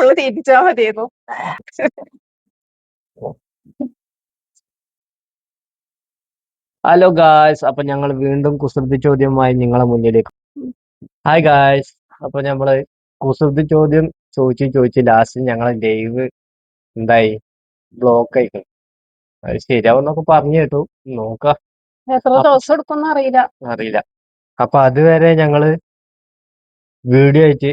Full തീറ്റിച്ചാ മതിയായിരുന്നു. Hello guys അപ്പൊ ഞങ്ങൾ വീണ്ടും കുസൃതി ചോദ്യവുമായി നിങ്ങളെ മുന്നിലേക്ക്. ഹായ് ഗായ്സ് അപ്പൊ നമ്മൾ കുസൃതി ചോദ്യം ചോദിച്ച് ചോദിച്ച് ലാസ്റ്റ് ഞങ്ങളെ ലൈവ് എന്തായി? ബ്ലോക്ക് ആയിക്കും അത് ശരിയാവുന്നൊക്കെ പറഞ്ഞു കേട്ടു. നോക്കാം. എത്ര ദിവസം എടുക്കും അറിയില്ല. അറിയില്ല. അപ്പൊ അതുവരെ ഞങ്ങൾ വീഡിയോ ആയിട്ട്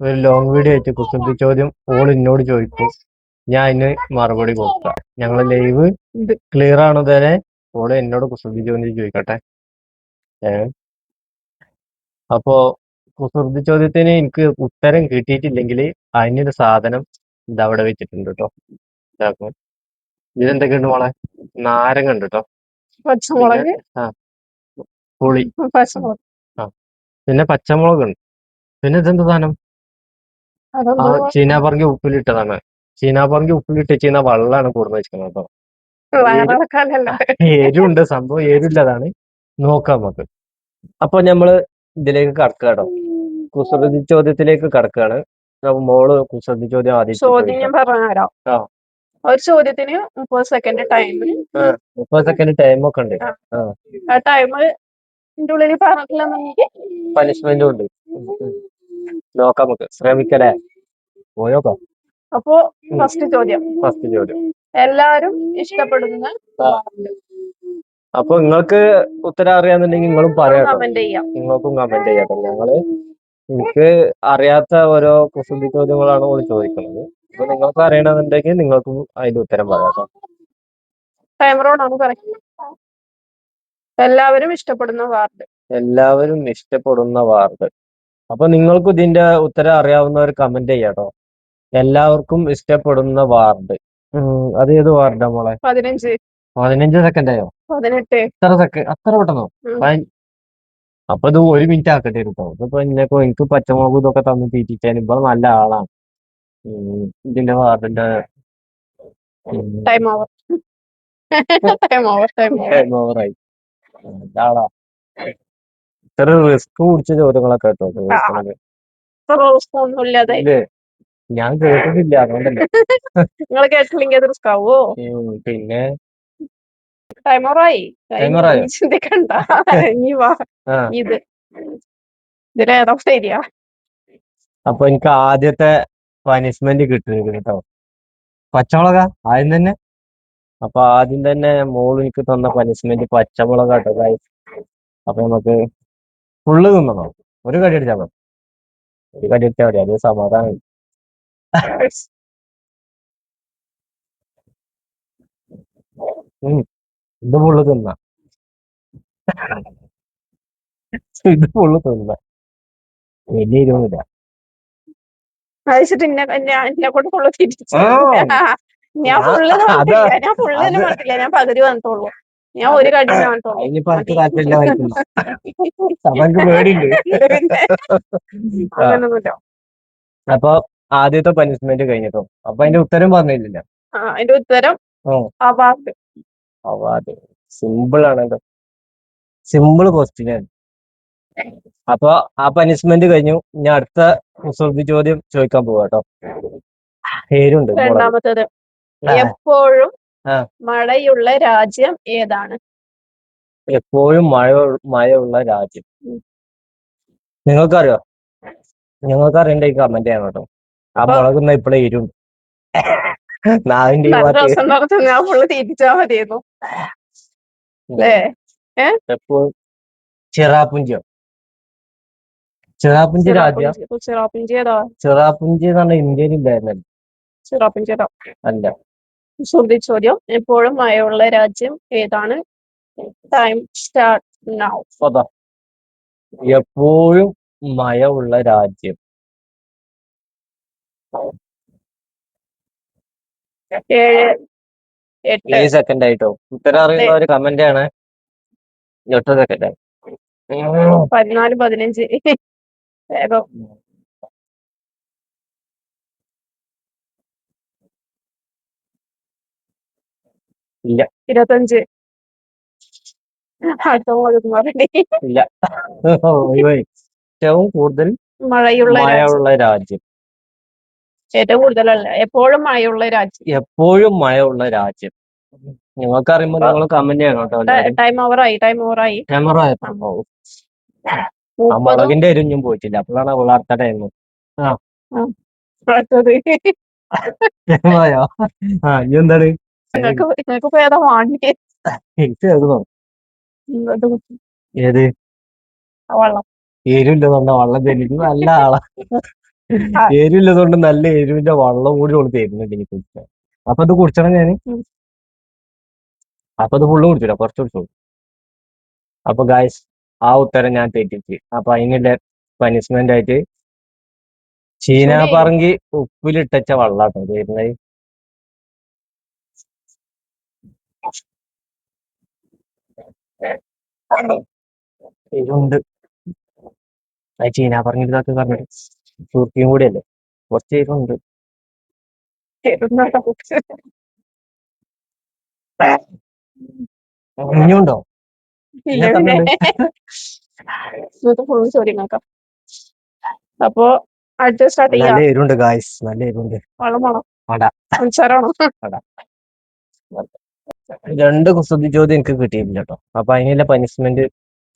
ഒരു ലോങ് വീഡിയോ ആയിട്ട് കുസൃതി ചോദ്യം ഓൾ എന്നോട് ചോദിക്കും ഞാൻ അതിന് മറുപടി കൊടുക്കാം. ഞങ്ങൾ ലൈവ് ക്ലിയർ ആണോ തന്നെ ഓൾ എന്നോട് കുസൃതി ചോദ്യം ചോദിക്കട്ടെ. ഏ? അപ്പോ കുസൃതി ചോദ്യത്തിന് എനിക്ക് ഉത്തരം കിട്ടിയിട്ടില്ലെങ്കിൽ അതിനൊരു സാധനം ഇതവിടെ വെച്ചിട്ടുണ്ട് കേട്ടോ ഇതാക്കും. ഇതെന്തൊക്കെയുണ്ട് മോളെ? നാരങ്ങ ഉണ്ട് കേട്ടോ പച്ചമുളക്. ആ. പുളി. പച്ചമുളക്. ആ. പിന്നെ പച്ചമുളക് ഉണ്ട് പിന്നെ ഇതെന്ത് സാധനം? ആ അതെന്തോ ചീനാപ്പറങ്കി ഉപ്പിലിട്ടതാണ്. ചീനാപ്പറങ്കി ഉപ്പിലിട്ട് ചെയ്യുന്ന വെള്ളമാണ് കൂടുതൽ വെച്ചിരിക്കുന്നത് കേട്ടോ. എരുണ്ട് സംഭവം എരുള്ളതാണ്. നോക്കാം നമുക്ക്. അപ്പൊ നമ്മൾ ഇതിലേക്ക് കടക്കാട്ടോ കുസൃതി ചോദ്യത്തിലേക്ക് കടക്കുകയാണ് മോൾ കുസൃതി ചോദ്യം ആദ്യം ചോദ്യം ഞാൻ പറഞ്ഞുതരാം. ആ. ഒരു ചോദ്യത്തിന് മുപ്പത് സെക്കൻഡ് ടൈം മുപ്പത് സെക്കൻഡ് ടൈം ഒക്കെ ഉണ്ട്. ആ. ടൈം ഉള്ളിൽ പറഞ്ഞിട്ടില്ലെന്നുണ്ടെങ്കിൽ പനിഷ്മെന്റും ഉണ്ട്. നോക്കാം നമുക്ക് ശ്രമിക്കലേ പോയോക്കോ അപ്പോ ഫസ്റ്റ് ചോദ്യം. ഫസ്റ്റ് ചോദ്യം. എല്ലാരും ഇഷ്ടപ്പെടുന്ന. അപ്പൊ നിങ്ങൾക്ക് ഉത്തരം അറിയാന്നുണ്ടെങ്കിൽ നിങ്ങളും പറയാം കമന്റ് ചെയ്യാം. നിങ്ങൾക്കും കമന്റ് ചെയ്യാട്ടോ ഞങ്ങൾ എനിക്ക് അറിയാത്ത ഓരോ കുസൃതി ചോദ്യങ്ങളാണ് ഓൾ ചോദിക്കുന്നത്. അപ്പൊ നിങ്ങൾക്ക് അറിയണമെന്നുണ്ടെങ്കിൽ നിങ്ങൾക്കും അതിന്റെ ഉത്തരം പറയാം എല്ലാവരും ഇഷ്ടപ്പെടുന്ന വാർഡ് എല്ലാവരും ഇഷ്ടപ്പെടുന്ന വാർഡ് അപ്പൊ നിങ്ങൾക്കും ഇതിന്റെ ഉത്തരം അറിയാവുന്നവർ കമന്റ് ചെയ്യാട്ടോ. എല്ലാവർക്കും ഇഷ്ടപ്പെടുന്ന വാർഡ്. അത് ഏത് വാർഡാ മോളെ? പതിനഞ്ച്. പതിനഞ്ച് സെക്കൻഡ് ആയോ? പതിനെട്ട്. സെക്കൻഡ് അത്ര പെട്ടെന്നോ? അപ്പൊ ഇത് ഒരു മിനിറ്റ് ആക്കട്ടെ കേട്ടോ. ഇതിപ്പോ എന്നെക്കോ എനിക്ക് പച്ചമുളകും ഇതൊക്കെ തന്ന് തീറ്റിച്ചാൽ ഇപ്പൊ നല്ല ആളാണ്. ഇതിന്റെ വാർഡിന്റെ time over time over time over ആളാ ഇത്ര റിസ്ക് പിടിച്ച ചോദ്യങ്ങളൊക്കെ കേട്ടോ. ചോദിക്കണത്. ഇല്ലാതെ ഇല്ലേ? ഞാൻ കേട്ടിട്ടില്ല അതുകൊണ്ടല്ലേ. നിങ്ങൾ കേട്ടില്ലെങ്കിൽ അത് റിസ്ക് ആവോ? ഉം, പിന്നെ? ടൈമറായി. Timer ആയോ? ചിന്തിക്കണ്ട. ഇനി വാ. ആ. ഇത്. ഇതിലേതാ ശരിയാ? അപ്പൊ എനിക്ക് ആദ്യത്തെ പനിഷ്മെന്റ് കിട്ടിയിരിക്കുന്നു കേട്ടോ. പച്ചമുളക ആദ്യം തന്നെ. അപ്പൊ ആദ്യം തന്നെ മോൾ എനിക്ക് തന്ന പനിഷ്മെന്റ് പച്ചമുളക കേട്ടോ guys. അപ്പൊ നമുക്ക് ഫുള്ള് തിന്നണം ഒരു കടി അടിച്ചാൽ മതി. ഒരു കടി അടിച്ചാൽ മതി. അത് സമാധാനം. ഇത് ഫുള്ള് തിന്ന. ഇത് ഫുള്ള് തിന്ന. വലിയ ഇരുന്നില്ല കഴിച്ചിട്ട് എന്നെ ഞാൻ- കൊണ്ട് ഫുള്ള് തിരിച്ചു. ഞാൻ ഞാൻ- ഫുള്ള് ഞാൻ ഫുള്ള് തന്നെ ഞാൻ പകുതി വന്നിട്ടുള്ളൂ. ഞാൻ ഒരു അപ്പൊ ആദ്യത്തെ പനിഷ്മെന്റ് കഴിഞ്ഞിട്ടോ? അപ്പൊ അതിന്റെ ഉത്തരം പറഞ്ഞില്ല അതിന്റെ ഉത്തരം. അവാർഡ്. അവാർഡ്. സിമ്പിൾ ആണല്ലോ സിമ്പിൾ ക്വസ്റ്റ്യൻ ആണ്. അപ്പൊ ആ പനിഷ്മെന്റ് കഴിഞ്ഞു. ഞാൻ അടുത്ത കുസൃതി ചോദ്യം ചോദിക്കാൻ പോവാട്ടോ. പേരുണ്ട് എപ്പോഴും. മഴയുള്ള രാജ്യം ഏതാണ്? എപ്പോഴും മഴ മഴയുള്ള രാജ്യം. നിങ്ങൾക്കറിയോ? നിങ്ങൾക്ക് അറിയണ്ട ഈ കമന്റ് ചെയ്യണം കേട്ടോ. ആ മുളകുന്ന ഇപ്പോഴേ എരും നാവിന്റെ തിരിച്ചാ മതിയായിരുന്നു. അല്ലേ എപ്പോഴും ചിറാപ്പുഞ്ചിയോ ചിറാപ്പുഞ്ചി രാജ്യം. ചിറാപ്പുഞ്ചി എന്ന് പറഞ്ഞാൽ ഇന്ത്യയിൽ ഇല്ലായിരുന്നല്ലോ. ചിറാപ്പുഞ്ചി അല്ല. സുഹൃത്തി ചോദ്യം. എപ്പോഴും മഴയുള്ള രാജ്യം ഏതാണ്? ടൈം സ്റ്റാർട്ട് നൗ എപ്പോഴും മഴയുള്ള രാജ്യം. ഏഴ് എട്ട്. ഏഴ് സെക്കൻഡ് ആയിട്ടോ. ഉത്തരം അറിയുന്ന ഒരു കമന്റ് ആണ്. എട്ട് സെക്കൻഡ് പതിനാല് പതിനഞ്ച്. വേഗം ഇല്ല. ഇരുപത്തഞ്ച്. അടുത്ത പറയണേ ഇല്ല. ഏറ്റവും കൂടുതൽ മഴയുള്ള രാജ്യം. മഴയുള്ള രാജ്യം. ഏറ്റവും കൂടുതലല്ല. എപ്പോഴും മഴയുള്ള രാജ്യം. എപ്പോഴും മഴയുള്ള രാജ്യം. നിങ്ങൾക്ക് അറിയുമ്പോ നിങ്ങൾ കമന്റ് ചെയ്യണം കേട്ടോ എല്ലാവരും. ടൈം ഓവറായി ടൈം ഓവർ ആയി ക്യാമറ ആ മുപ്പതും മുളകിന്റെ എരിഞ്ഞും പോയിട്ടില്ല. അപ്പോഴാണ് അവൾ അടുത്ത ടൈം അടുത്തത്. ആയോ? ആ ഇനി എന്താണ്? നിങ്ങൾക്ക് നിങ്ങൾക്ക് ഇപ്പൊ ഏതാ വാണ്ടി എനിക്ക് ഇങ്ങോട്ട് കുത്തി. ഏത്? ആ വെള്ളം. എരിവില്ലതുകൊണ്ട് വള്ളം തരുന്നത് നല്ല ആളാ. എരിവില്ലതുകൊണ്ട് നല്ല എരിവിന്റെ വള്ളം കൂടി ഓൾ തരുന്നുണ്ട് എനിക്ക് കുടിക്കാൻ. അപ്പൊ ഇത് കുടിച്ചണം ഞാൻ. ഉം. അപ്പൊ ഇത് ഫുള്ള് കുടിച്ചില്ല കുറച്ച് കുടിച്ചോളൂ അപ്പൊ ഗായ്സ് ആ ഉത്തരം ഞാൻ തെറ്റിച്ച്. അപ്പൊ അതിനുള്ള പനിഷ്മെന്റ് ആയിട്ട് ചീന പറങ്കി ഉപ്പിലിട്ടച്ച വള്ളാട്ടോ തരുന്നത്. എരിവുണ്ട് അത് ചീന പറഞ്ഞിട്ട്. സുർക്കിയും കൂടിയല്ലേ? കുറച്ച് എരിവുണ്ട്. ഇനിയുണ്ടോ ഇല്ല പിന്നെ തന്നിട്ടുണ്ട്. ഇന്നത്തെ ഫുൾ ചോദ്യങ്ങൾക്കാം അപ്പൊ അടുത്ത സ്റ്റാർട്ട് ചെയ്യാം. നല്ല എരിവുണ്ട് ഗായ്സ് നല്ല എരിവുണ്ട്. പഞ്ചസാരാണോ രണ്ട് കുസൃതി ചോദ്യം എനിക്ക് കിട്ടിയിട്ടില്ല കേട്ടോ അപ്പൊ അതിനുള്ള പനിഷ്മെന്റ്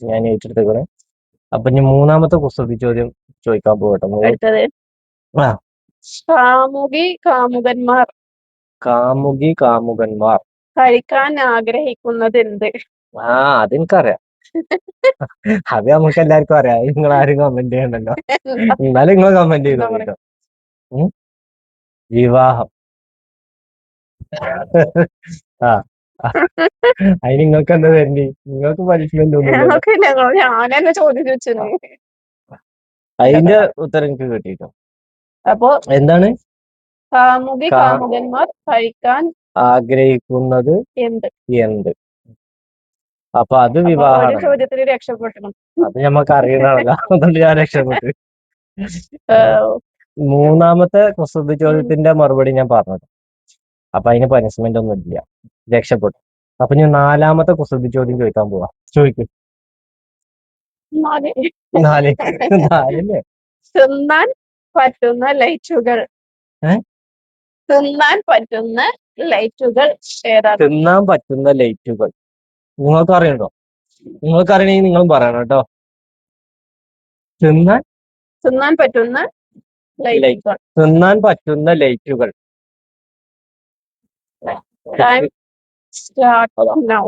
ഞാൻ ഏറ്റെടുത്തേക്കണേ. അപ്പൊ ഇനി മൂന്നാമത്തെ കുസൃതി ചോദ്യം ചോദിക്കാൻ പോകട്ടോ അടുത്തത്. ആ. കാമുകി കാമുകന്മാർ. കാമുകി കാമുകന്മാർ. കഴിക്കാൻ ആഗ്രഹിക്കുന്നത് എന്ത്? ആ അതെനിക്കറിയാം. അത് നമുക്ക് എല്ലാവർക്കും അറിയാം. നിങ്ങൾ ആരും കമന്റ് ചെയ്യണ്ടല്ലോ. എന്നാലും നിങ്ങൾ കമന്റ് ചെയ്തോ കേട്ടോ വിവാഹം. ആ. അതിന് നിങ്ങൾക്ക് എന്താ തരണ്ടി? നിങ്ങൾക്ക് പനിഷ്മെന്റ് ഒന്നുമില്ലല്ലോ ഞങ്ങൾക്ക് ഞങ്ങൾ ഞാൻ തന്നെ ചോദ്യം ചോദിച്ചത്. അതിന്റെ ഉത്തരം എനിക്ക് കിട്ടിട്ടോ? അപ്പൊ എന്താണ്? കാമുകി കാ- കാമുകന്മാർ കഴിക്കാൻ ആഗ്രഹിക്കുന്നത് എന്ത്? എന്ത്? അപ്പൊ അത് അപ്പൊ ഒരു വിവാഹമാണ് ചോദ്യത്തിന് രക്ഷപ്പെട്ടു അത് ഞമ്മക്ക് അറിയുന്നതല്ല അതുകൊണ്ട് ഞാൻ രക്ഷപ്പെട്ടു. ഏഹ് മൂന്നാമത്തെ കുസൃതി ചോദ്യത്തിന്റെ മറുപടി ഞാൻ പറഞ്ഞത്. അപ്പൊ അതിന് പനിഷ്മെന്റ് ഒന്നും ഇല്ല. രക്ഷപ്പെട്ടു. അപ്പൊ ഞാൻ നാലാമത്തെ കുസൃതി ചോദ്യം ചോദിക്കാൻ പോവാ. ചോദിക്കും. നാല്. നാല്. നാലല്ലേ? തിന്നാൻ പറ്റുന്ന ലൈറ്റുകൾ? തിന്നാൻ പറ്റുന്ന ലൈറ്റുകൾ തിന്നാൻ പറ്റുന്ന ലൈറ്റുകൾ. നിങ്ങൾക്ക് അറിയണ്ടോ നിങ്ങൾക്ക് അറിയണമെങ്കിൽ നിങ്ങളും പറയണം കേട്ടോ. തിന്നാൻ തിന്നാൻ പറ്റുന്ന ലൈറ്റുകൾ. തിന്നാൻ പറ്റുന്ന ലൈറ്റുകൾ. Time start now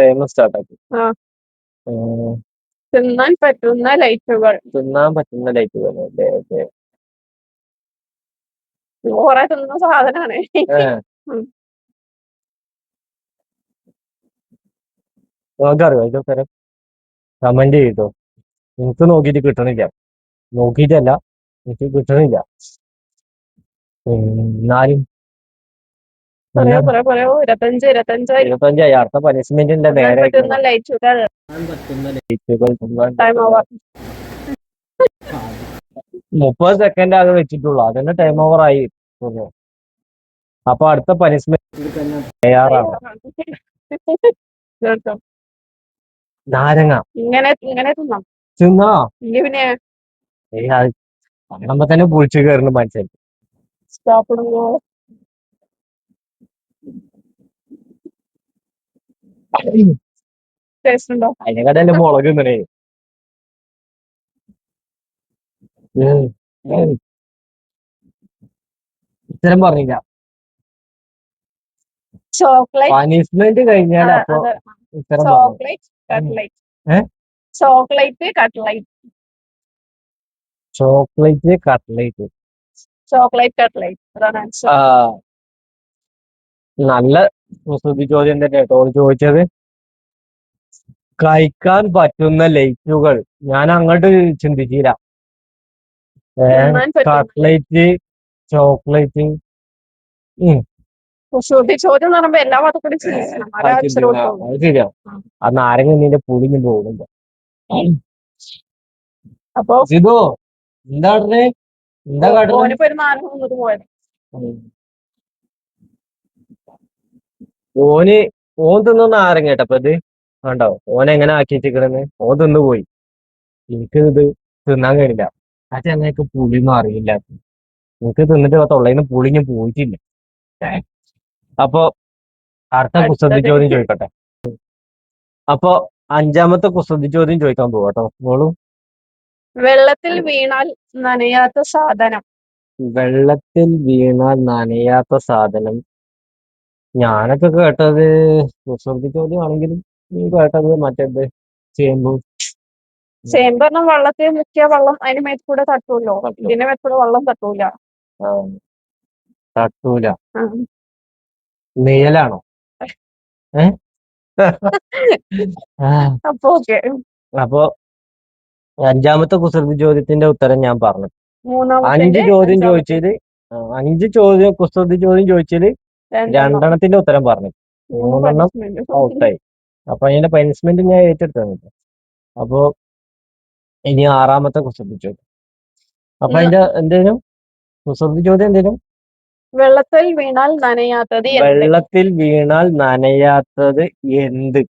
time start ആക്കി. ആ. തിന്നാൻ പറ്റുന്ന ലൈറ്റുകൾ. തിന്നാൻ പറ്റുന്ന ലൈറ്റുകൾ. അല്ലേ ഓക്കെ കുറെ തിന്ന സാധനമാണ് ഉം. നിങ്ങൾക്കറിയോ അതിന്റെ ഉത്തരം? കമന്റ് ചെയ്തോ. എനിക്ക് നോക്കിയിട്ട് കിട്ടണില്ല. നോക്കിയിട്ടല്ല എനിക്ക് കിട്ടണില്ല. എന്നാലും പറയാ പറയോ പറയാ ഇരുപത്തഞ്ച് ഇരുപത്തഞ്ച് ഇരുപത്തഞ്ചായി. അടുത്ത പനിഷ്മെന്റിന്റെ തിന്നാൻ നേരെ പറ്റുന്ന ലൈറ്റുകൾ ടൈം ഓവർ മുപ്പത് സെക്കൻഡ് ആകെ വെച്ചിട്ടുള്ളൂ. അതന്നെ ടൈം ഓവർ ആയി. അപ്പൊ അടുത്ത പനിഷ്മെന്റ് തയ്യാറാണ്. നാരങ്ങ. ഇങ്ങനെ ഇങ്ങനെ തിന്നാം? തിന്നാ? ഇനി പിന്നെ ഏയ് തന്നെ പൊളിച്ചു കയറുന്നു മനസ്സിലായി. സ്റ്റോപ്പ് ടേസ്റ്റ് ഉണ്ടോ അതിനെക്കാട്ടല്ലേ മുളക് തിന്നണേ. ഉം, ഉം. ഉത്തരം പറഞ്ഞില്ല. ചോക്ലേറ്റ്? പനിഷ്മെന്റ് കഴിഞ്ഞാൽ അപ്പൊ ഇത്തരം പറഞ്ഞു ചോക്ലേറ്റ് കട്ട്ലൈറ്റ്. ഏ? Chocolate cutlet. Chocolate cutlet. Chocolate cutlet. അതാണ് ആൻസർ. ആ നല്ല കുസൃതി ചോദ്യം തന്നെ കേട്ടോ. ചോദിച്ചത് കഴിക്കാൻ പറ്റുന്ന ലൈറ്റുകൾ. ഞാൻ അങ്ങോട്ട് ചിന്തിച്ചില്ല. കട്ട്ലേറ്റ് ചോക്ലേറ്റ് ചോദ്യം പറയുമ്പോ എല്ലാ ഭാഗത്തും ആ നാരങ്ങ നിന്റെ പുളിഞ്ഞു പോകുന്നുണ്ട് അപ്പൊ എന്താ എന്താ കാട്ടണേ ഓനിപ്പോ ഒരു നാല് മുന്നൂറ് പോയത് ഓന് ഓൻ തിന്ന നാരങ്ങ കേട്ടപ്പോ ഇത് കണ്ടോ? ഓൻ എങ്ങനെ ആക്കി വെച്ചിക്കണെന്ന് ഓൻ തിന്നു പോയി. എനിക്ക് ഇത് തിന്നാൻ കഴിയില്ല. ആ ചങ്ങനക്ക് പുളിയൊന്നും അറിയില്ല. എനിക്ക് തിന്നിട്ട് തൊള്ളയിന്ന് പുളിഞ്ഞ് പോയിട്ടില്ല. അപ്പൊ അടുത്ത കുസൃതി ചോദ്യം ചോദിക്കട്ടെ. അപ്പൊ അഞ്ചാമത്തെ കുസൃതി ചോദ്യം ചോദിക്കാൻ പോവാട്ടോ മോളും. വെള്ളത്തിൽ വീണാൽ നനയാത്ത സാധനം. വെള്ളത്തിൽ വീണാൽ നനയാത്ത സാധനം ഞാനൊക്കെ കേട്ടത് കുസൃതി ചോദ്യമാണെങ്കിലും നീ കേട്ടത് മറ്റേത് ചേമ്പ്. ചേമ്പ് പറഞ്ഞാൽ വെള്ളത്തിൽ മുക്കിയ വെള്ളം അതിന് മേത്ത് കൂടെ തട്ടുമല്ലോ തട്ടും. ഇതിന്റെ മേത്ത് കൂടെ വെള്ളം തട്ടൂല. ആ, തട്ടൂല. ആ. നിഴലാണോ? ഏ? ആ, അപ്പൊ ഓക്കെ. അപ്പൊ അഞ്ചാമത്തെ കുസൃതി ചോദ്യത്തിന്റെ ഉത്തരം ഞാൻ പറഞ്ഞു. അഞ്ച് ചോദ്യം ചോദിച്ചതിൽ ആ, അഞ്ച് ചോദ്യം കുസൃതി ചോദ്യം ചോദിച്ചതിൽ രണ്ടെണ്ണത്തിന്റെ ഉത്തരം പറഞ്ഞു. മൂന്നെണ്ണം ഔട്ടായി. അപ്പൊ അതിന്റെ പനിഷ്മെന്റ് ഞാൻ ഏറ്റെടുത്തു അപ്പൊ ഇനി ആറാമത്തെ കുസൃതി ചോദ്യം അപ്പൊ അതിന്റെ എന്തേലും? കുസൃതി ചോദ്യം എന്തേലും? വെള്ളത്തിൽ വീണാൽ നനയാത്തത് എന്ത്? വെള്ളത്തിൽ വീണാൽ നനയാത്തത് എന്ത്?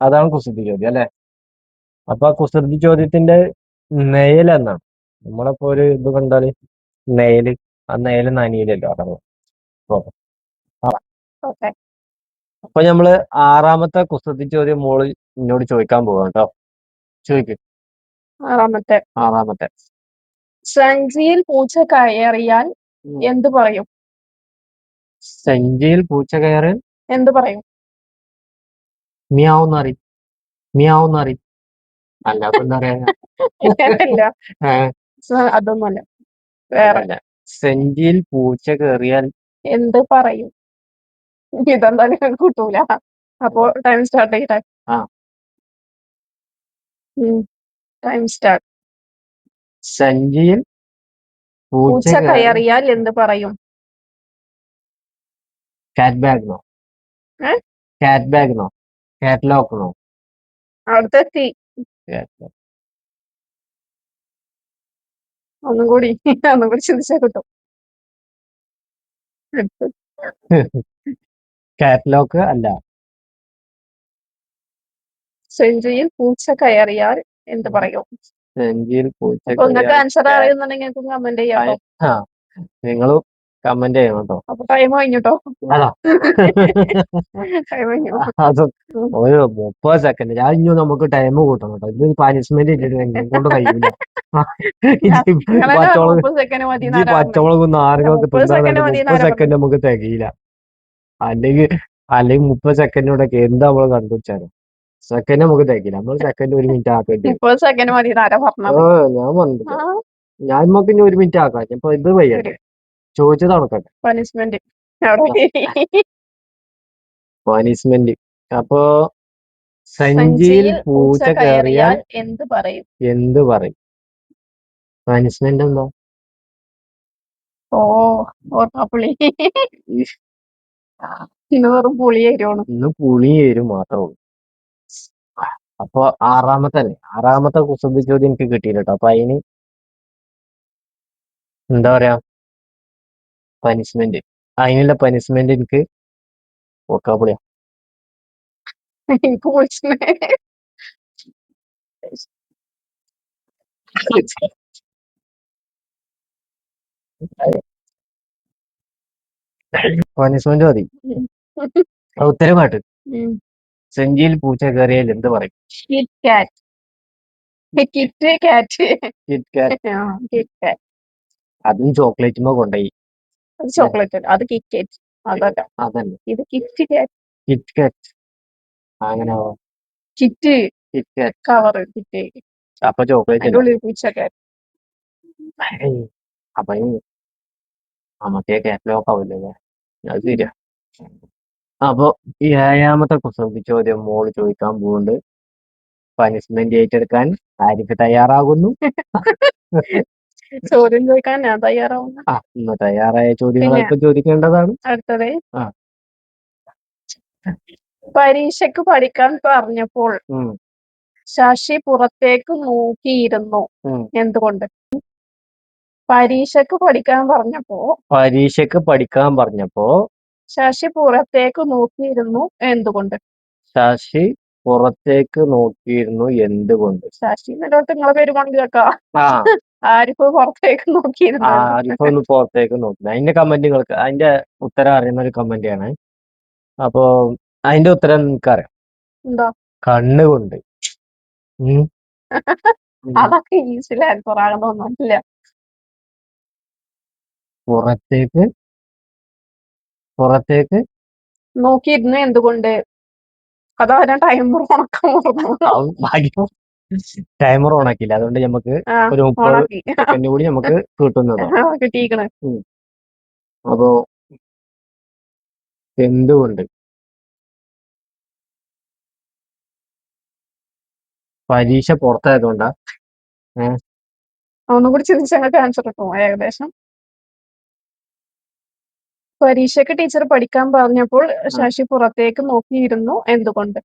അതാണ് കുസൃതി ചോദ്യം അല്ലെ? അപ്പൊ കുസൃതി ചോദ്യത്തിന്റെ നെയൽ എന്നാണ്? നമ്മളിപ്പോ ഒരു ഇത് കണ്ടാൽ നെയൽ. ആ നെയൽ നനയില്ലല്ലോ. അതാണ് ഓക്കെ. അപ്പൊ നമ്മൾ ആറാമത്തെ കുസൃതി ചോദ്യം മോൾ എന്നോട് ചോദിക്കാൻ പോവാ കേട്ടോ ചോദിക്കും. ആറാമത്തെ. ആറാമത്തെ. സഞ്ചിയിൽ പൂച്ച കയറിയാൽ എന്ത് പറയും? സഞ്ചിയിൽ പൂച്ച കയറിയാൽ? എന്ത് പറയും? മിയാവുന്നറി മിയാവുന്നറി അല്ല എന്താ പറയാ? ഇല്ല സ- അതൊന്നുമല്ല. വേറെ. അല്ല. സെഞ്ചിയിൽ പൂച്ച കയറിയാൽ എന്ത് പറയും? ഇതെന്തായാലും ഞങ്ങൾക്ക് കിട്ടൂല. അപ്പോ ടൈം സ്റ്റാർട്ട് ചെയ്യട്ടെ ആ. ടൈം സ്റ്റാർട്ട് സഞ്ചിയിൽ പൂച്ച പൂച്ച കയറിയാൽ എന്ത് പറയും? കാറ്റ് ബാഗിനോ ഏ? കാറ്റ് ബാഗിനോ കാറ്റലോക്കിനോ അടുത്തെത്തി ഒന്നും കൂടി ഒന്നും കൂടി ചിന്തിച്ചാൽ കിട്ടും. കാറ്റലോക്ക് അല്ല. സെഞ്ചുറിയിൽ പൂച്ച കയറിയാൽ എന്ത് പറയും? സെഞ്ചിയിൽ പൂച്ച അപ്പൊ നിങ്ങൾക്ക് ആൻസർ അറിയുന്നുണ്ടെങ്കിൽ നിങ്ങൾക്ക് കമന്റ് ചെയ്യാം ട്ടോ. ആ നിങ്ങളും കമന്റ് ചെയ്യണം കേട്ടോ. അപ്പൊ ടൈം കഴിഞ്ഞിട്ടോ അതാ. ടൈം കഴിഞ്ഞു. അത് ഒരു മുപ്പത് സെക്കൻഡ് ഞാൻ ഇനി നമുക്ക് ടൈം കൂട്ടണം കേട്ടോ. ഇത് പനിഷ്മെന്റ് ഇട്ടിട്ട് എന്നെ കൊണ്ട് കഴിയില്ല ഇത് നിങ്ങളെന്നെ പച്ചമുളക് സെക്കൻഡ് മതി ഈ പച്ചമുളകും നാരങ്ങൊക്കെ മുപ്പത് തിന്നാൻ second മതി മുപ്പത് എന്നാരാ സെക്കൻഡ് നമുക്ക് തികയില്ല. അല്ലെങ്കിൽ അല്ലെങ്കിൽ മുപ്പത് സെക്കൻഡിനോടൊക്കെ എന്താ നമ്മൾ കണ്ടുപിടിച്ചാലും? സെക്കൻഡ് നമുക്ക് തികയില്ല നമ്മൾ സെക്കൻഡ് ഒരു മിനിറ്റ് ആക്കേണ്ടി വരും. മുപ്പത് സെക്കൻഡ് മതി ആരാ പറഞ്ഞത്? ആ ഞാൻ ആ. ഞാൻ നമുക്ക് ഇനി ഒരു മിനിറ്റ് ആക്കാം. ഇപ്പൊ ഇത് വയ്യട്ടെ. ചോദിച്ചത് നടക്കട്ടെ പണിഷ്മെന്റ് പണിഷ്മെന്റ് അപ്പൊ സഞ്ചിയിൽ പൂച്ച കയറിയാൽ എന്ത് പറയും? എന്ത് പറയും? പണിഷ്മെന്റ് എന്താ? ഓ ഓർമ്മപ്പുളി ഇന്ന് വെറും പുളി എരിവാണ്. ഇന്ന് പുളി എരും മാത്രമേ ഉള്ളൂ. അപ്പൊ ആറാമത്തെ അല്ലേ ആറാമത്തെ കുസൃതി ചോദ്യം എനിക്ക് കിട്ടിയില്ല കേട്ടോ അപ്പൊ അതിന് എന്താ പറയാ? പനിഷ്മെന്റ് അതിനുള്ള പനിഷ്മെന്റ് എനിക്ക് ഒക്കാപ്പൊളിയാ എനിക്ക് വിളിച്ചേ പനിഷ്മെന്റ് മതി ഉത്തരവാട്ട് സെഞ്ചിയിൽ പൂച്ച കയറിയാൽ എന്ത് പറയും? കിറ്റ് കാറ്റ് കിറ്റ് കാറ്റ് കിറ്റ് കാറ്റ് കിറ്റ് കാറ്റ് അതും ചോക്ലേറ്റുമ്പോ കൊണ്ടുപോയി അത് ചോക്ലേറ്റ് അത് കിറ്റ് കാറ്റ് അതല്ല. അതല്ല. ഇത് കിറ്റ് കാറ്റ് കിറ്റ് കാറ്റ് അങ്ങനെ kit KitKat cover kit അപ്പൊ ചോക്ലേറ്റ് പൂച്ച കാറ്റ് അപ്പൊ നമുക്കേ കാറ്റലോക്ക് ആവില്ലല്ലേ? അത് ശരിയാ അപ്പൊ വ്യായാമത്തെ കുറിച്ച് ചോദ്യം മോൾ ചോദിക്കാൻ പോകുന്നുണ്ട് പനിഷ്മെന്റ് ഏറ്റെടുക്കാൻ ആരിഫ് തയ്യാറാകുന്നു? ചോദ്യം ചോദിക്കാൻ ഞാൻ തയ്യാറാവുന്നു. ആ ഇന്ന് തയ്യാറായ ചോദ്യങ്ങൾ അല്പം ചോദിക്കേണ്ടതാണ്. അടുത്തത്. ആ. പരീക്ഷയ്ക്ക് പഠിക്കാൻ പറഞ്ഞപ്പോൾ ഉം, ശശി പുറത്തേക്ക് നോക്കിയിരുന്നു. ഉം. എന്തുകൊണ്ട്? പരീക്ഷയ്ക്ക് പഠിക്കാൻ പറഞ്ഞപ്പോ പരീക്ഷയ്ക്ക് പഠിക്കാൻ പറഞ്ഞപ്പോ ശശി പുറത്തേക്ക് നോക്കിയിരുന്നു എന്തുകൊണ്ട്? ശശി പുറത്തേക്ക് നോക്കിയിരുന്നു എന്തുകൊണ്ട്? ശശി എന്നിട്ട് നിങ്ങളെ പേര് കൊണ്ട് കേക്കാ. ആ. ആരിഫ് പുറത്തേക്ക് നോക്കിയിരുന്നു. ആരിഫ് ഒന്ന് പുറത്തേക്ക് നോക്കുന്നു അതിന്റെ കമന്റ് നിങ്ങൾക്ക് അതിന്റെ ഉത്തരം അറിയുന്ന ഒരു കമന്റ് ആണ്. അപ്പോ അതിന്റെ ഉത്തരം നിങ്ങൾക്കറിയാം എന്താ? കണ്ണുകൊണ്ട് ഉം. ഉം. അതൊക്കെ ഈസിലി ആൻസർ ആകണമെന്നൊന്നുമില്ല പുറത്തേക്ക്? പുറത്തേക്ക്? നോക്കിയിരുന്ന എന്തുകൊണ്ട്? അതാ ടൈം ഉണക്കം ഭാഗ്യം. ടൈമർ ഓണാക്കിയില്ല അതുകൊണ്ട് നമുക്ക് ഒരു മുപ്പത് ഓണാക്കി സെക്കൻഡ് കൂടി നമുക്ക് കിട്ടുന്നതാണ്. കിട്ടിയിക്കണ് അപ്പോ എന്തുകൊണ്ട്? പരീക്ഷ പുറത്തായതുകൊണ്ടാ. ഒന്നും കൂടി ചിന്തിച്ച് ഞങ്ങൾക്ക് ആൻസർ കിട്ടും ഏകദേശം പരീക്ഷയ്ക്ക് ടീച്ചർ പഠിക്കാൻ പറഞ്ഞപ്പോൾ ശശി പുറത്തേക്ക് നോക്കിയിരുന്നു എന്തുകൊണ്ട്?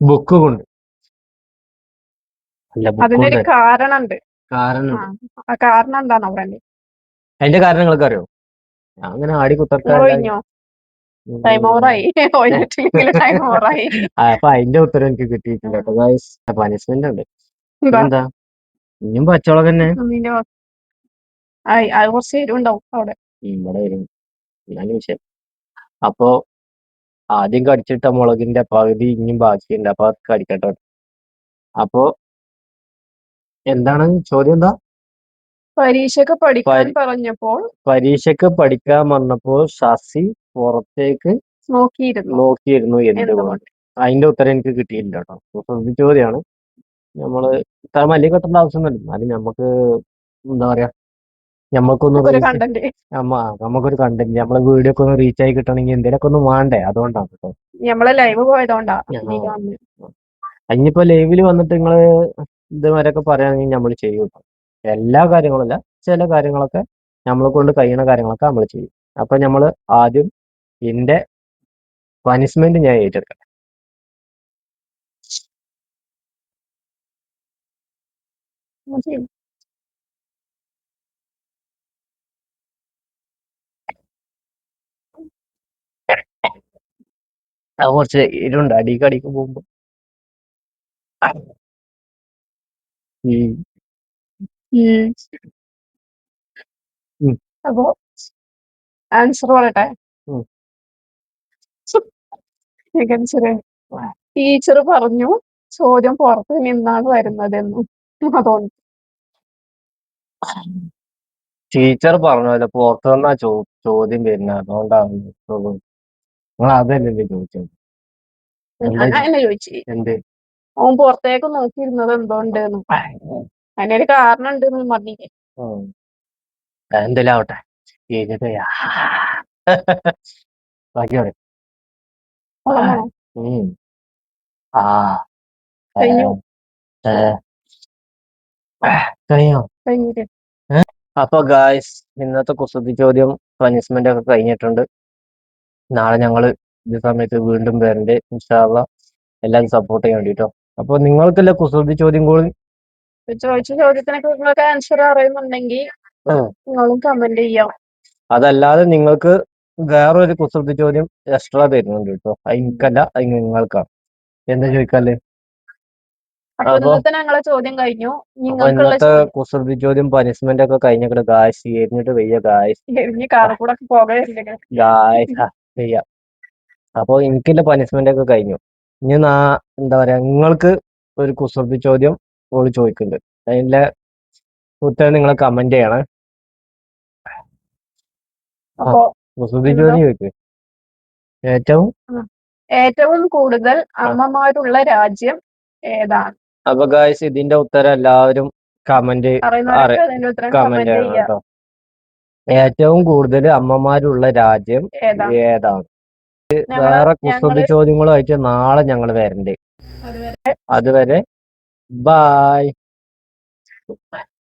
ബുക്ക് കൊണ്ട്. അല്ല ബുക്ക് അതിനൊരു കൊണ്ട്. കാരണമുണ്ട് കാരണം ആ ആ കാരണം എന്താണോ പറയണ്ടേ? അതിന്റെ കാരണങ്ങളൊക്കെ അറിയോ? ഞാൻ അങ്ങനെ ആടി കുത്തർക്കാൻ ഒഴിഞ്ഞോ ടൈം ഓവറായി ഒഴിഞ്ഞിട്ടില്ലെങ്കിൽ ടൈം ഓവറായി അപ്പൊ അതിന്റെ ഉത്തരം എനിക്ക് കിട്ടിയിട്ടില്ല കേട്ടോ ഗൈസ് പനിഷ്മെന്റ് ഉണ്ട്. എന്താ? എന്താ ഇനിയും പച്ചവള തന്നെ നിന്റെ ആയി അത് കുറച്ച് എരിവുണ്ടാവും അവിടെ. ഇവിടെ വരും എന്നാലും വിഷയം. അപ്പോ ആദ്യം കടിച്ചിട്ട മുളകിന്റെ പകുതി ഇനിയും ബാക്കിയുണ്ട്. അപ്പൊ അത് കടിക്കട്ടെ. അപ്പോ എന്താണ് ചോദ്യം എന്താ? പരീക്ഷക്ക് പഠിക്കാൻ പരി- പറഞ്ഞപ്പോൾ പരീക്ഷയ്ക്ക് പഠിക്കാൻ വന്നപ്പോൾ ശശി പുറത്തേക്ക് നോക്കിയിരുന്നു. നോക്കിയിരുന്നു എന്തുകൊണ്ട്? എന്തുകൊണ്ട്? അതിന്റെ ഉത്തരം എനിക്ക് കിട്ടിയില്ല കേട്ടോ. അപ്പൊ ചോദ്യമാണ്. നമ്മൾ ഇത്ര വലിയ കെട്ടേണ്ട ആവശ്യമൊന്നുമില്ല. അത് നമുക്ക് എന്താ പറയാ ഒരു reach- കണ്ടന്റ് നമ്മ നമുക്കൊരു കണ്ടന്റ് നമ്മളെ വീഡിയോ ഒക്കെ ഒന്ന് റീച്ച് ആയി കിട്ടണമെങ്കിൽ എന്തെങ്കിലുമൊക്കെ ഒന്ന് വേണ്ടേ? അതുകൊണ്ടാണ് കേട്ടോ. നമ്മൾ ലൈവ് പോയതുകൊണ്ടാ ആ. ലൈവിൽ വന്നിട്ട് നിങ്ങൾ ഇതുവരെയൊക്കെ പറയുകയാണെങ്കിൽ നമ്മൾ ചെയ്യും. എല്ലാ കാര്യങ്ങളുമല്ല ചില കാര്യങ്ങളൊക്കെ നമ്മളെ കൊണ്ട് കഴിയുന്ന കാര്യങ്ങളൊക്കെ നമ്മൾ ചെയ്യും. അപ്പൊ നമ്മൾ ആദ്യം എന്റെ പനിഷ്മെന്റ് ഞാൻ ഏറ്റെടുക്കട്ടെ. ശരി. അത് കുറച്ച് ഇരുണ്ട് അടിക്ക് അടിക്ക് പോകുമ്പോ. ഉം. ഉം. അപ്പോ ആൻസർ പറയട്ടെ? ഉം. ടീച്ചർ പറഞ്ഞു ചോദ്യം പുറത്ത് നിന്നാണ് വരുന്നതെന്നും. അതുകൊണ്ട്. ടീച്ചർ പറഞ്ഞല്ലോ പുറത്തു നിന്നാ ചോ ചോദ്യം വരുന്നത്. അതുകൊണ്ടാണ്. നിങ്ങൾ അതല്ലല്ലേ ചോദിച്ചത്? എന്താ ചോദിച്ചു ഓൻ പുറത്തേക്ക് നോക്കിയിരുന്നത് എന്തുകൊണ്ടെന്ന്. അതിനൊരു കാരണം ഉണ്ടെന്ന് പറഞ്ഞില്ലേ ആ, എന്തെല്ലാം ആവട്ടെ. കഴിഞ്ഞിട്ട് ബാക്കി പറയും. ഉള്ളതാണോ? ഉം. ആ കഴിഞ്ഞു. ഏ. കഴിഞ്ഞോ? കഴിഞ്ഞിട്ട്. അപ്പൊ ഗായ്സ് ഇന്നത്തെ കുസൃതി ചോദ്യം പനിഷ്മെന്റ് ഒക്കെ കഴിഞ്ഞിട്ടുണ്ട്. നാളെ ഞങ്ങൾ ഇത് സമയത്ത് വീണ്ടും വരണ്ട്. ഇൻഷാല്ല എല്ലാം സപ്പോർട്ട് ചെയ്യാൻ വേണ്ടിട്ടോ. അപ്പൊ നിങ്ങൾക്കല്ല കുസൃതി ചോദ്യം കൂടി? ചോദിച്ച ചോദ്യത്തിനൊക്കെ നിങ്ങൾക്ക് ആൻസർ അറിയുന്നുണ്ടെങ്കിൽ. നിങ്ങളും കമന്റ് ചെയ്യാം. അതല്ലാതെ നിങ്ങൾക്ക് വേറൊരു കുസൃതി ചോദ്യം എക്സ്ട്രാ തരുന്നുണ്ട് കേട്ടോ. അത് എനിക്കല്ല അത് നിങ്ങൾക്കാണ്. എന്താ ചോദിക്കാല്ലേ? ചോദ്യം കഴിഞ്ഞു. ഇന്നത്തെ കുസൃതി ചോദ്യം പനിഷ്മെന്റ് ഒക്കെ കഴിഞ്ഞിട്ട് ഗായ്സ് എരിഞ്ഞിട്ട് വയ്യ ഗായ്സ് ഗായ്സ് വയ്യ അപ്പൊ പനിഷ്മെന്റ് ഒക്കെ കഴിഞ്ഞു. ഇനി നാ എന്താ പറയാ നിങ്ങൾക്ക് ഒരു കുസൃതി ചോദ്യം ഓൾ ചോദിക്കുന്നുണ്ട്. അതിന്റെ ഉത്തരം നിങ്ങൾ കമന്റ് ചെയ്യണം. അപ്പൊ കുസൃതി എന്താ? ചോദ്യം ചോദിക്കും. ഏറ്റവും? ഏറ്റവും കൂടുതൽ അമ്മമാരുള്ള രാജ്യം ഏതാണ്? അപ്പൊ ഗായ്സ് ഇതിന്റെ ഉത്തരം എല്ലാവരും കമന്റ് അറിയുന്നവരൊക്കെ അതിന്റെ ഉത്തരം കമന്റ് കമന്റ് ചെയ്യണം ചെയ്യാം. കേട്ടോ. ഏറ്റവും കൂടുതൽ അമ്മമാരുള്ള രാജ്യം ഏതാണ്? ഞങ്ങൾ വേറെ കുസൃതി ഞങ്ങൾ ചോദ്യങ്ങളുമായിട്ട് നാളെ ഞങ്ങൾ വരണ്ട്. അതുവരെ അതുവരെ ബായ്